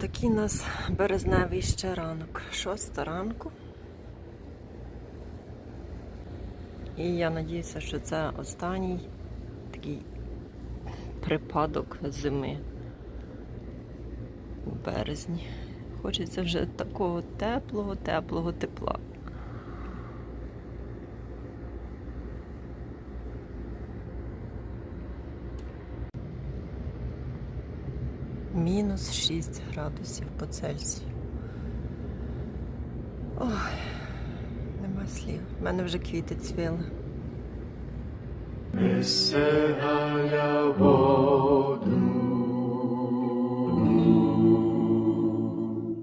Такий нас березневий ще ранок. Шоста ранку. І я надіюся, що це останній такий припадок зими у березні. Хочеться вже такого теплого, теплого тепла. Мінус 6 градусів по Цельсію. Ой, нема слів. У мене вже квіти цвіли.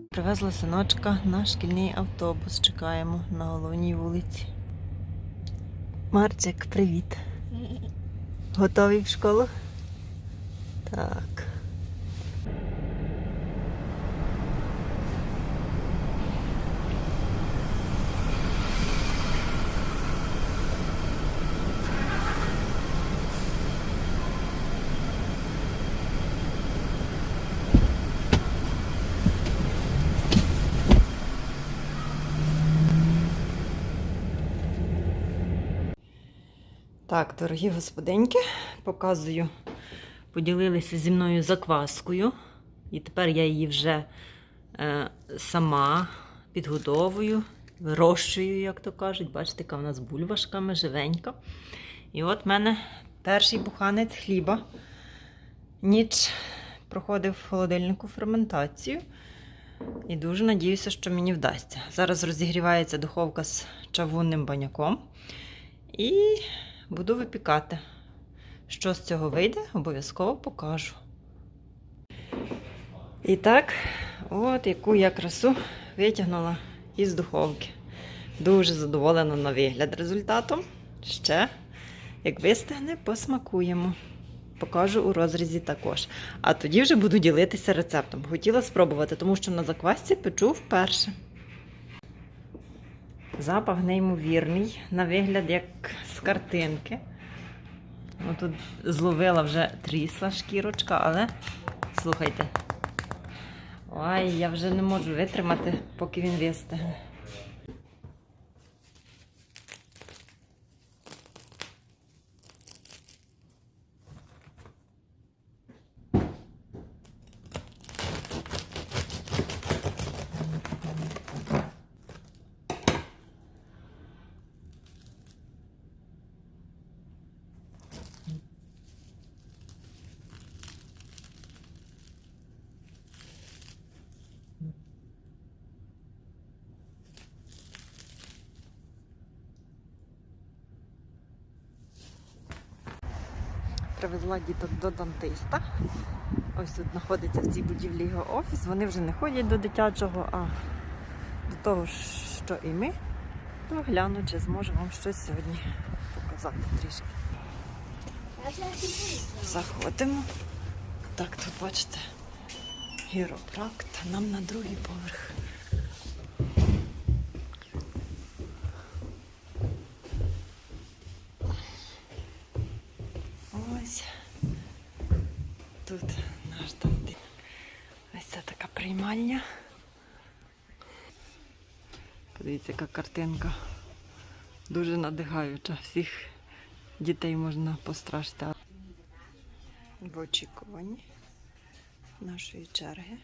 Привезла синочка на шкільний автобус. Чекаємо на головній вулиці. Марчик, привіт. Готовий в школу? Так. Так, дорогі господиньки, показую. Поділилися зі мною закваскою. І тепер я її вже е, сама підгодовую, вирощую, як то кажуть. Бачите, яка вона з бульбашками, живенька. І от в мене перший буханець хліба. Ніч проходив в холодильнику ферментацію. І дуже надіюся, що мені вдасться. Зараз розігрівається духовка з чавунним баняком. І буду випікати. Що з цього вийде, обов'язково покажу. І так, от яку я красу витягнула із духовки. Дуже задоволена на вигляд результатом. Ще, як вистигне, посмакуємо. Покажу у розрізі також. А тоді вже буду ділитися рецептом. Хотіла спробувати, тому що на заквасці печу вперше. Запах неймовірний, на вигляд як з картинки. Ну, тут зловила вже трісла шкірочка, але слухайте. Ой, я вже не можу витримати, поки він вистигне. Привезла діток до дантиста. Ось тут знаходиться в цій будівлі його офіс. Вони вже не ходять до дитячого, а до того, що і ми. То гляну, чи зможу вам щось сьогодні показати трішки. Заходимо. Так, тут бачите, гіропракт, нам на другий поверх. Ось тут наш дантист. Ось це приймальня. Подивіться, яка картинка. Дуже надихаюча. Всіх дітей можна пострашити. В очікуванні нашої черги.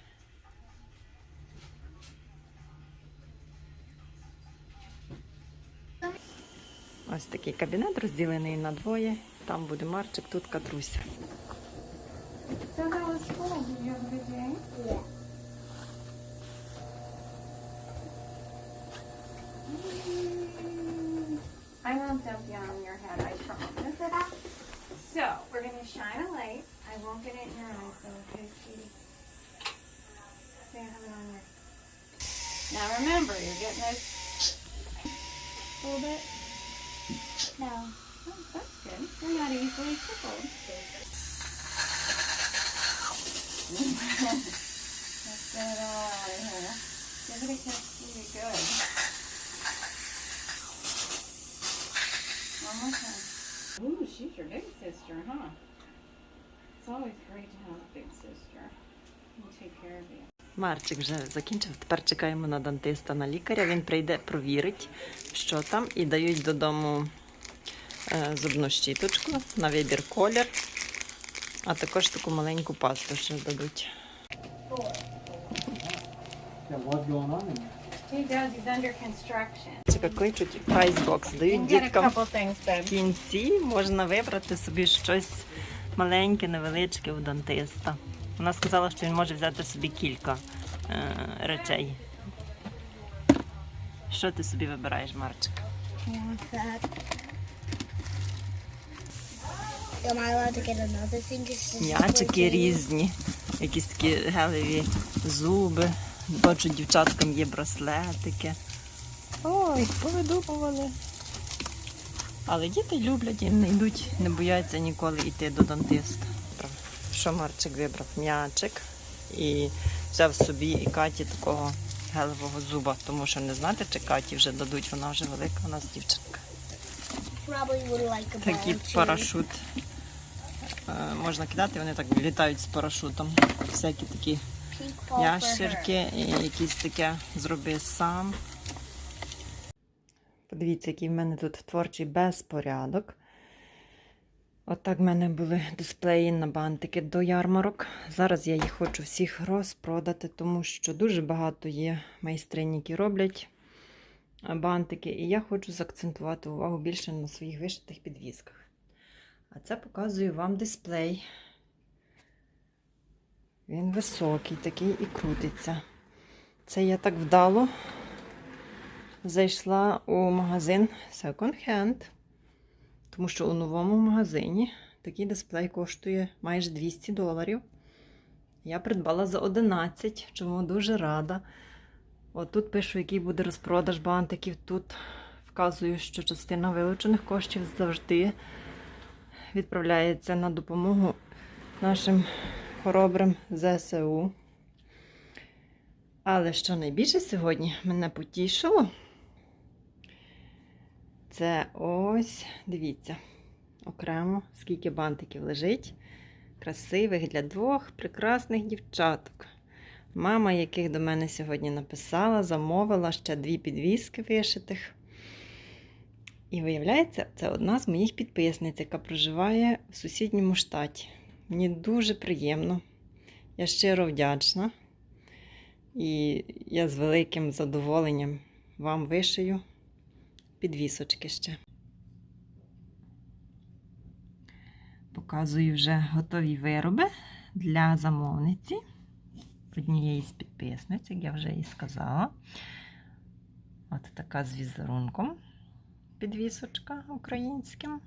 Ось такий кабінет розділений на двоє. Там буде Марчик, тут Катруся. So how was school? Did I won't dump you on your head, I promise. So, we're going to shine a light. I won't get it in your eyes, though, okay, sweetie? See, I have it on your... Now remember, you're getting this a little bit. No. Oh, that's good. You're not easily tickled. Let's get it all out of here. Give it a kiss, sweetie. Good. One. Ooh, she's your big sister, huh? It's always great to have a big sister. We'll take care of you. Марчик вже закінчив. Тепер чекаємо на дантиста на лікаря. Він прийде, провірить, що там, і дають додому е, зубну щіточку на вибір колір, а також таку маленьку пасту ще дадуть. Yeah, He does. He's under construction. Кличуть прайсбокс, дають діткам. В кінці можна вибрати собі щось маленьке, невеличке у дантиста. Вона сказала, що він може взяти собі кілька е, речей. Що ти собі вибираєш, Марчик? М'ячики різні, якісь такі гелеві зуби. Бачу, дівчаткам є браслетики. Ой, повидумували. Але діти люблять і не йдуть, не бояться ніколи йти до дантиста. Що Марчик вибрав? М'ячик і взяв собі і Каті такого гелевого зуба, тому що не знати, чи Каті вже дадуть, вона вже велика, у нас дівчинка. Такий парашут. Е, Можна кидати, вони так літають з парашутом. Всякі такі Ящерки і якісь таке зроби сам. Подивіться, який в мене тут творчий безпорядок. Отак в мене були дисплеї на бантики до ярмарок. Зараз я їх хочу всіх розпродати, тому що дуже багато є майстринь, які роблять бантики. І я хочу заакцентувати увагу більше на своїх вишитих підвісках. А це показую вам дисплей. Він високий, такий і крутиться. Це я так вдало зайшла у магазин Second Hand, тому що у новому магазині такий дисплей коштує майже 200 доларів. Я придбала за 11, чому дуже рада. От тут пишу, який буде розпродаж бантиків. Тут вказую, що частина вилучених коштів завжди відправляється на допомогу нашим хоробрим ЗСУ. Але що найбільше сьогодні мене потішило, це ось, дивіться, окремо, скільки бантиків лежить. Красивих для двох прекрасних дівчаток. Мама, яких до мене сьогодні написала, замовила ще дві підвіски вишитих. І виявляється, це одна з моїх підписниць, яка проживає в сусідньому штаті. Мені дуже приємно. Я щиро вдячна. І я з великим задоволенням вам вишию підвісочки ще. Показую вже готові вироби для замовниці. Однієї з підписниць, як я вже і сказала. От така з візерунком підвісочка українським.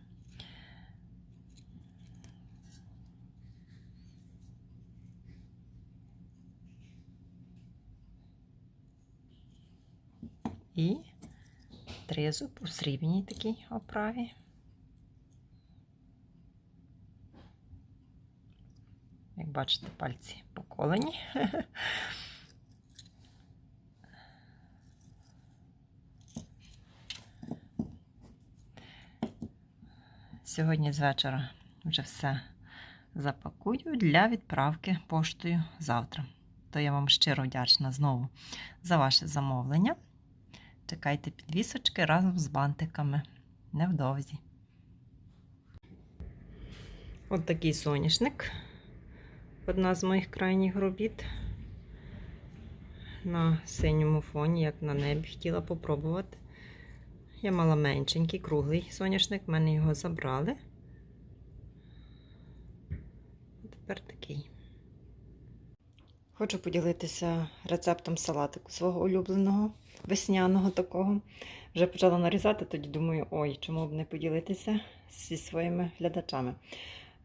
І тризуб у срібній такій оправі. Як бачите, пальці поколені. Сьогодні з вечора вже все запакую для відправки поштою завтра. То я вам щиро вдячна знову за ваше замовлення. Чекайте підвісочки разом з бантиками. Невдовзі. От такий соняшник. Одна з моїх крайніх робіт. На синьому фоні, як на небі, хотіла попробувати. Я мала меншенький, круглий соняшник, в мене його забрали. Тепер такий. Хочу поділитися рецептом салатику свого улюбленого, весняного такого. Вже почала нарізати, тоді думаю, ой, чому б не поділитися зі своїми глядачами.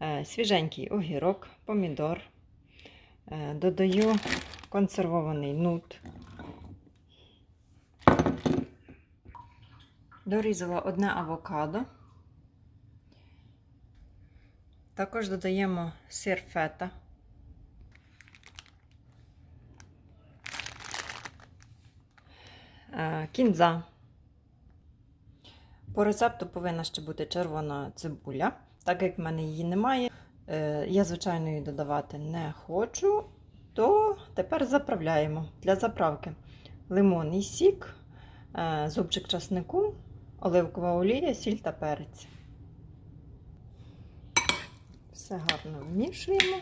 Е, Свіженький огірок, помідор. Е, Додаю консервований нут. Дорізала одне авокадо. Також додаємо сир фета. Кінза. По рецепту повинна ще бути червона цибуля. Так як в мене її немає, е, я, звичайно, її додавати не хочу. то тепер заправляємо для заправки лимонний сік, е, зубчик часнику, оливкова олія, сіль та перець. Все гарно вмішуємо.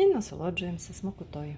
І насолоджуємося смакотою.